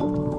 Yan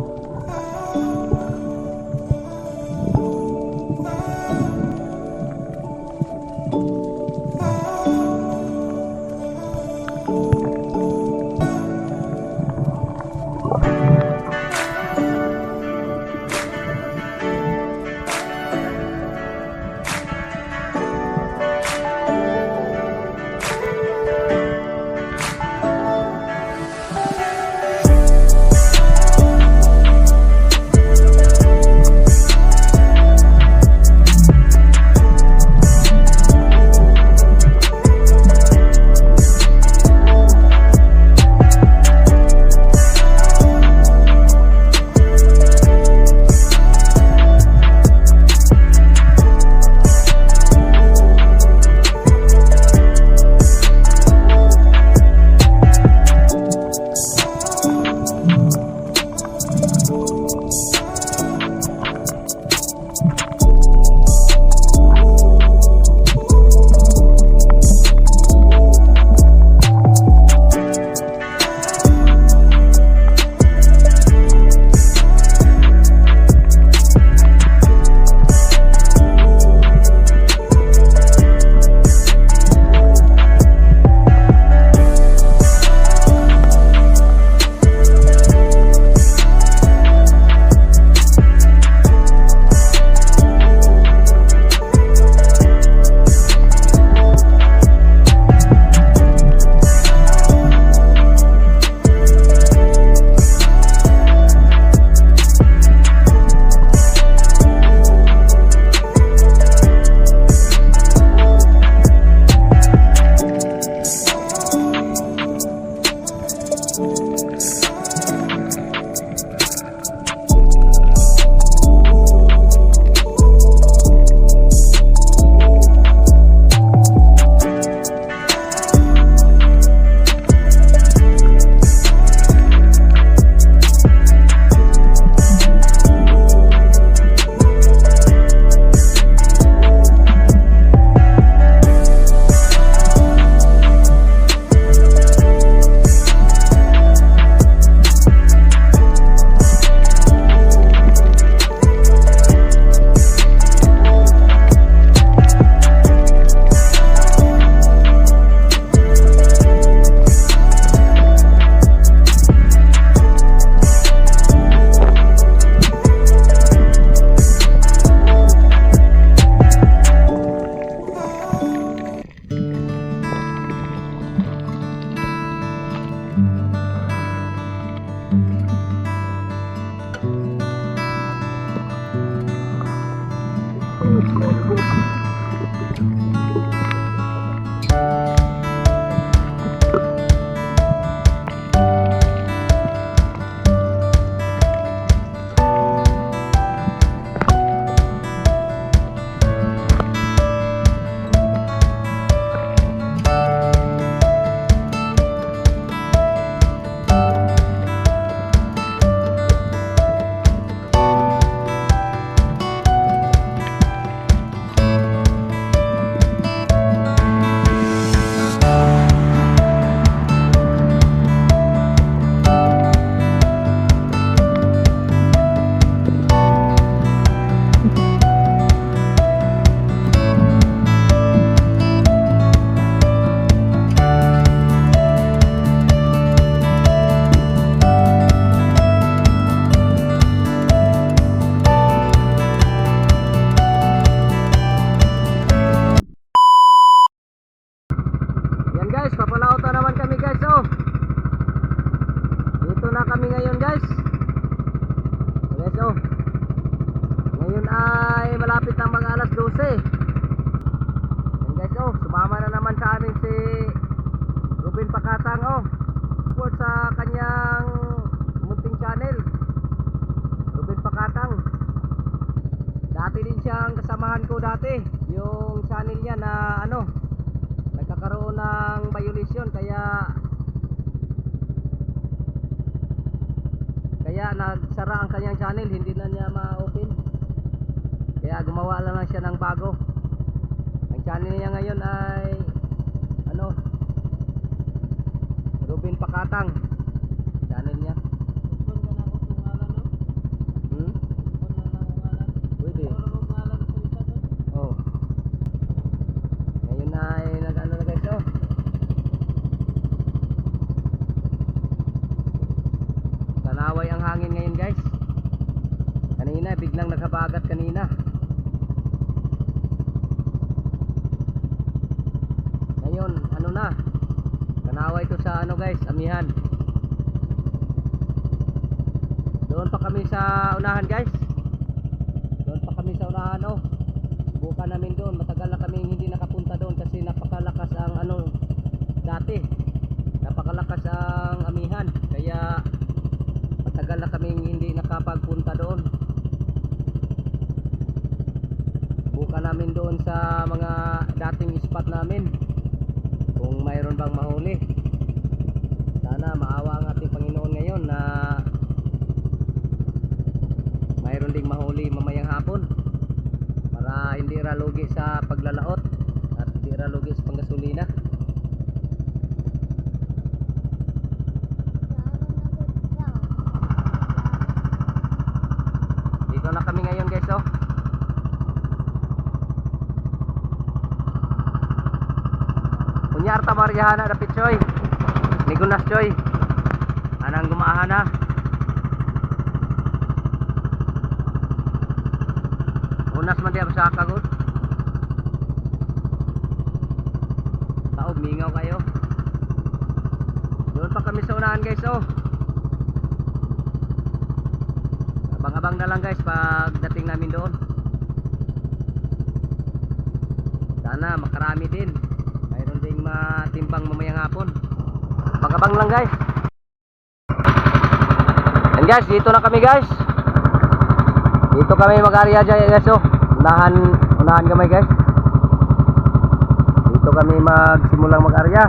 dati. Yung channel niya na ano, nagkakaroon ng violation kaya kaya nagsara ang kanyang channel hindi na niya ma-open kaya gumawa lang, lang siya ng bago ang channel niya ngayon ay ano Ruben Pakatang channel niya Nanaway ang hangin ngayon guys. Kanina, biglang nakabagat kanina. Ngayon, ano na? Nanaway to sa ano guys, amihan. Doon pa kami sa unahan guys. Doon pa kami sa unahan oh. Subukan namin doon. Matagal na kami hindi nakapunta doon kasi napakalakas ang ano dati. Napakalakas ang amihan. Kaya matagal na kami hindi nakapagpunta doon. Subukan namin doon sa mga dating spot namin. Kung mayroon bang mahuli. Sana maawa ang ating Panginoon ngayon na mayroon ding mahuli mamayang hapon para hindi ralugi sa paglalaot at hindi ralugi sa panggasolina dito na kami ngayon guys oh Kunyar tamaryahan na pitsoy Nigunas choy Anang gumahan na Unas man diya sa kagot. Taob, mingaw kayo. Doon pa kami sa unahan guys, oh. Abang-abang na lang guys pagdating namin doon. Sana makarami din. Matimbang mamayang hapon. Abang-abang lang guys. And guys, dito na kami guys. Dito kami mag-area dyan guys oh. Unahan, unahan kami guys. Dito kami magsimulang mag-area.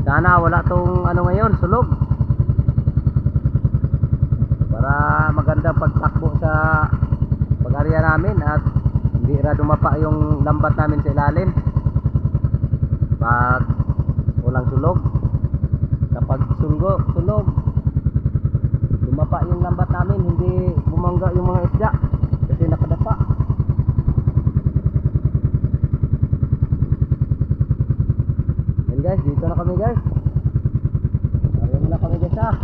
Sana wala tong ano ngayon, sulog. Para magandang pagtakbo sa pag-area namin at hindi ra dumapa yung lambat namin sa ilalim. Pag walang sulog kapag sunggo sunog dumapa yung lambat namin hindi bumangga yung mga isda kasi nakadapa. Yan guys dito na kami guys Ayaw na kami guys ah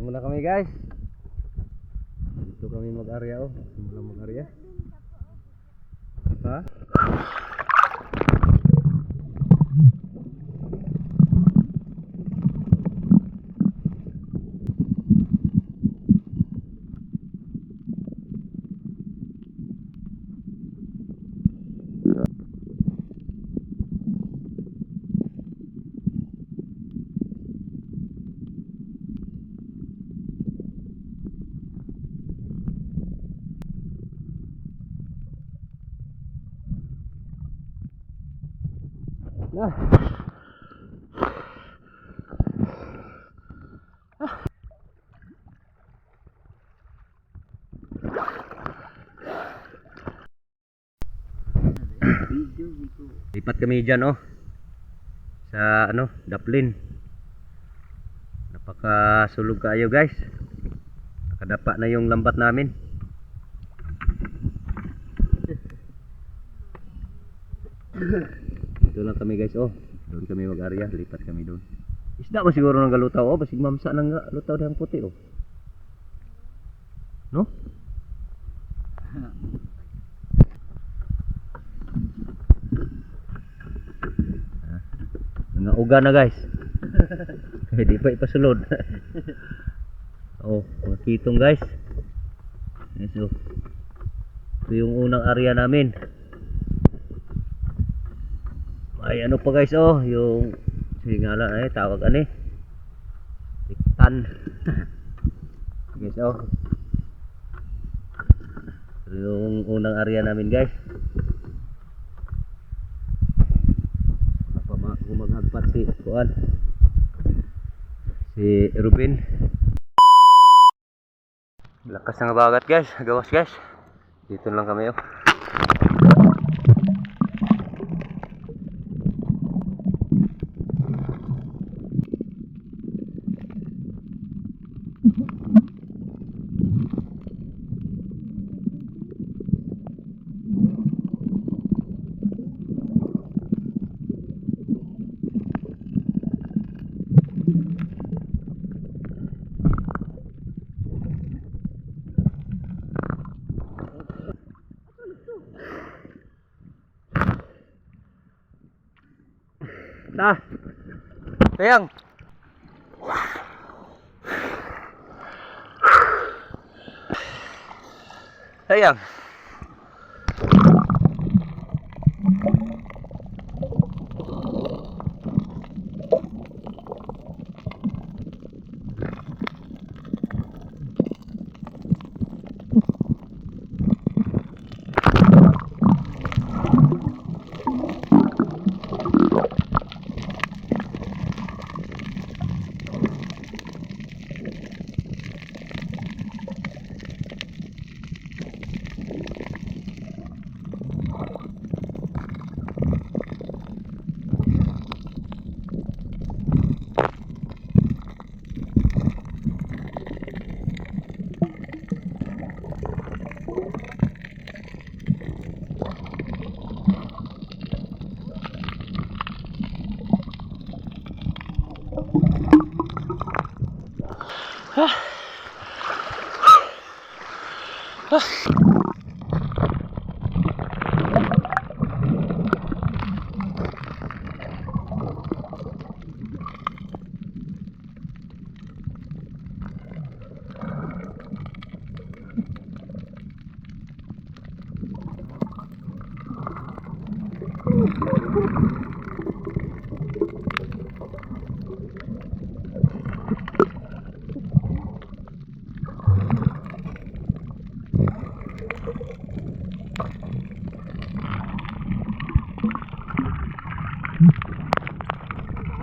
Area muna kami guys. Dito kami mag-area oh. Simula mag-area. Ha? Na. Lipat kami dyan oh. Sa ano, Daplin. Napakasulog kayo guys. Nakadapa na yung lambat namin. Dito lang kami guys oh. Doon kami mag-area, lipat kami doon. Isda ba siguro ng galutaw oh, basig mamsa ng lutaw dihang puti oh. No? Ah, Mga uga na guys. Hindi pa ipasulod. oh, mga kitong guys. Yes, oh. Ito yung unang area namin. Ay ano pa guys oh, yung sige nga lang ay tawag ani. Tiktan. guys oh. Yung unang area namin guys. Kumaghagpat si Kuan. Si Ruben. Lakas ng bagat guys, gawas guys. Dito lang kami oh. Sayang. Sayang. Ah. Ah.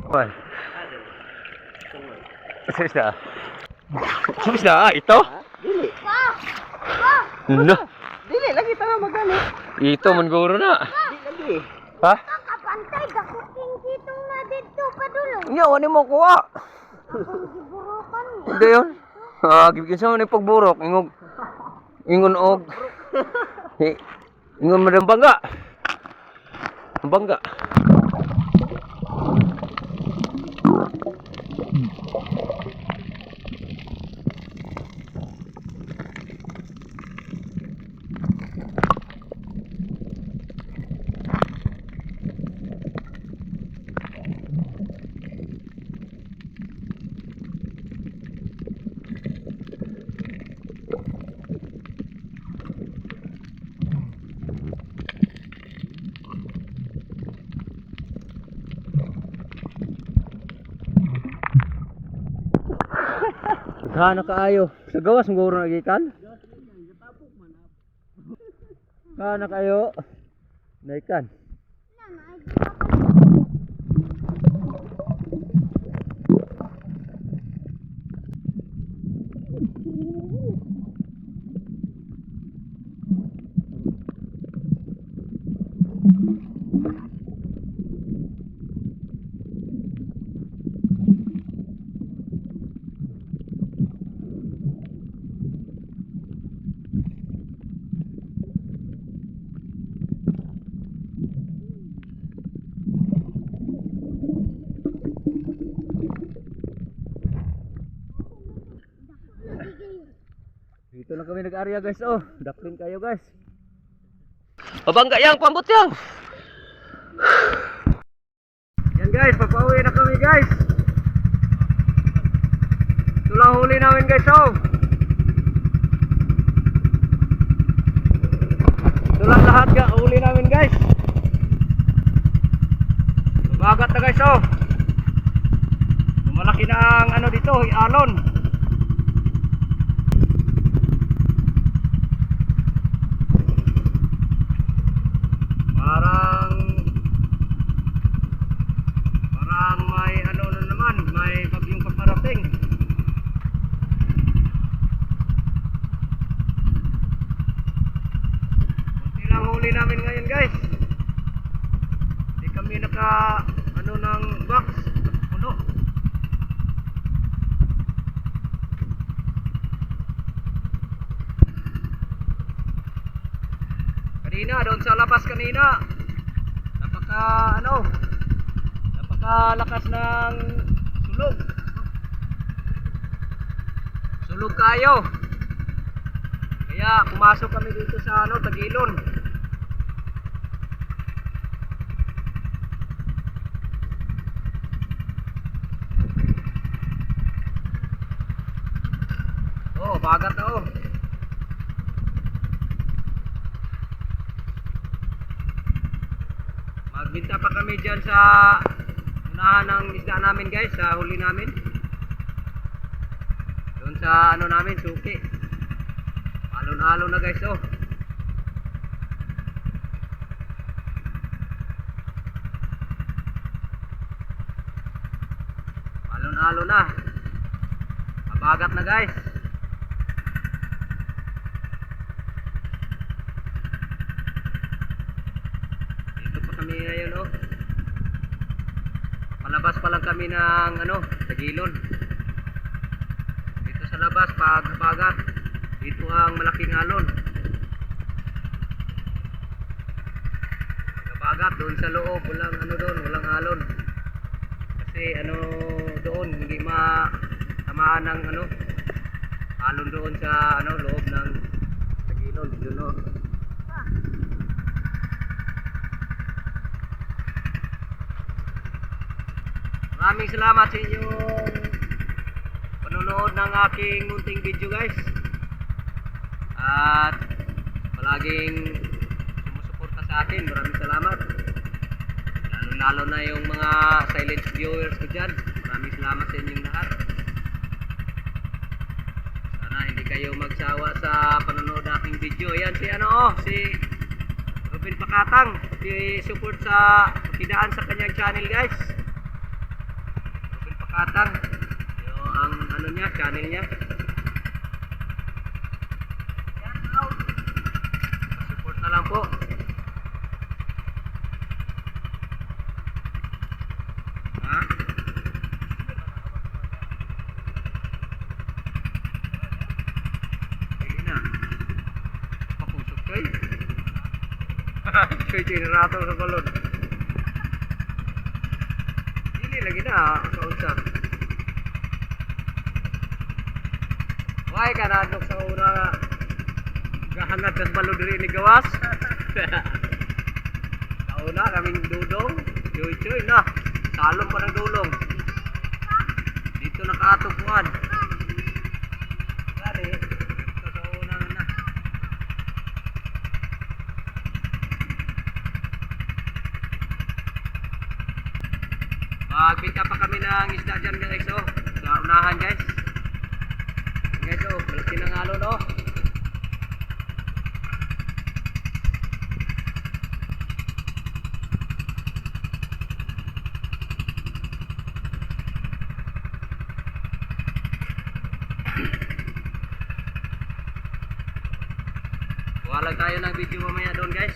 Wal. Sus na. Sus na, ito? Dili. No. Dili lagi ta magani. Ito man guro na. Di lagi. Ha? Kapantay, gakuting kitong na dito pa dulo. Nya, wani mo kuha. Giburukan mo. Yun. Ah, gibigyan sa mga pagburok. Ingog. Ingon og. Ingon mo ng bangga. Ang bangga. Ha, nakaayo. Sa gawas, siguro nagikan. Ha, nakaayo. Naikan. Dito lang kami nag-area guys. Oh, daplin kayo guys. Pabangga yang, pambot yang. Yan guys, papauwi na kami guys. Ito lang huli namin guys oh. Ito lang lahat ga, huli namin guys. Mabagat na guys oh. Malaki na ang ano dito, alon. Na naman, may bagyong paparating. Kunti lang huli namin ngayon guys. Hindi kami naka ano ng box, puno. Kanina, doon sa labas kanina. Napaka, ano, napakalakas ng Sulog. Sulog kayo. Kaya pumasok kami dito sa ano, Tagilon. Oh, bagat na oh. Magbinta pa kami dyan sa unahan ng isda namin guys, sa huli namin. Doon sa ano namin, suki. Alon-alon na guys oh. Alon-alon na. Mabagat na guys. Dito pa kami ngayon oh. Palabas pa lang kami ng ano, Tagilon. Dito sa labas pag bagat. Dito ang malaking alon. Pagkabagat doon sa loob, walang ano doon, walang alon. Kasi ano doon hindi ma tamaan ng ano alon doon sa ano loob ng Tagilon, doon oh. Maraming salamat sa inyong panonood ng aking munting video guys. At palaging sumusuporta sa akin. Maraming salamat. Lalo lalo na yung mga silent viewers ko dyan. Maraming salamat sa inyong lahat. Sana hindi kayo magsawa sa panonood ng aking video. Yan si ano oh, si Ruben Pakatang. Si support sa pidaan sa kanyang channel guys. Pakatang. Yung ang ano niya, channel niya. Support na lang po. Ha? Hindi na. Pakusok kay. Kay generator sa balon. Dili lagi na kaunsa. Why ka na sa una gahangat sa balon diri ni gawas? Kauna kaming dudong, choy-choy na. Salong pa ng dulong. Dito nakatupuan. Gani, ito sa una na. Magbita pa kami ng isda dyan guys oh. Sa unahan guys. Guys oh, malaki ng alon oh. Kuha lang tayo ng video mamaya doon guys.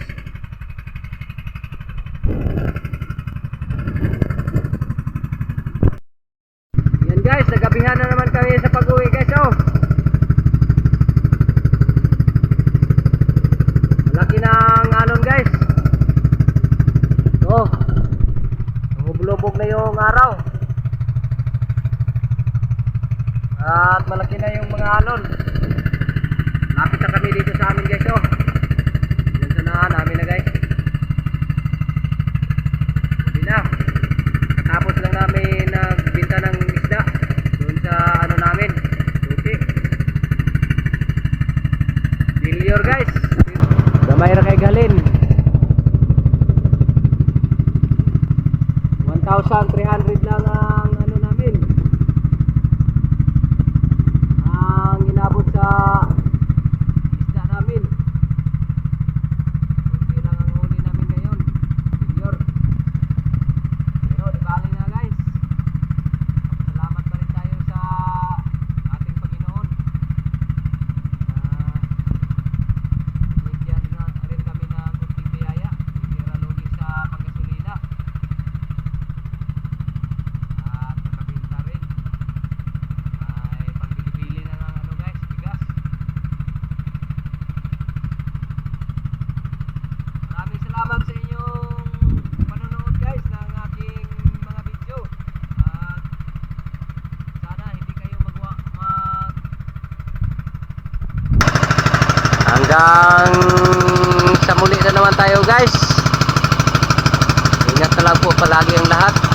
Yan guys, nagabihan na naman kami sa pag-uwi guys oh. Malaki ng alon guys. Oh. Lumubog na yung araw. At malaki na yung mga alon. Lapit na kami dito sa amin guys oh. Yan sa na namin na guys. Hindi na. Katapos lang namin nagbinta ng isda doon sa ano namin. Suki. Failure guys. Gamay ra kay galin. 1,300 lang ang ano namin. Ang inabot sa isda namin. Kunti lang ang huli namin ngayon. Failure. Pero di bali na guys. Salamat pa rin tayo sa ating Panginoon. Ah, binigyan na rin kami ng kunting biyaya. Bihira logi sa panggasolina. At nakabinta rin. Ay pangbili-bili na ng ano guys, bigas. Maraming salamat sa inyong panonood guys ng aking mga video. At sana hindi kayo magwa mag Hanggang sa muli na naman tayo guys. Ingat na lang po palagi ang lahat.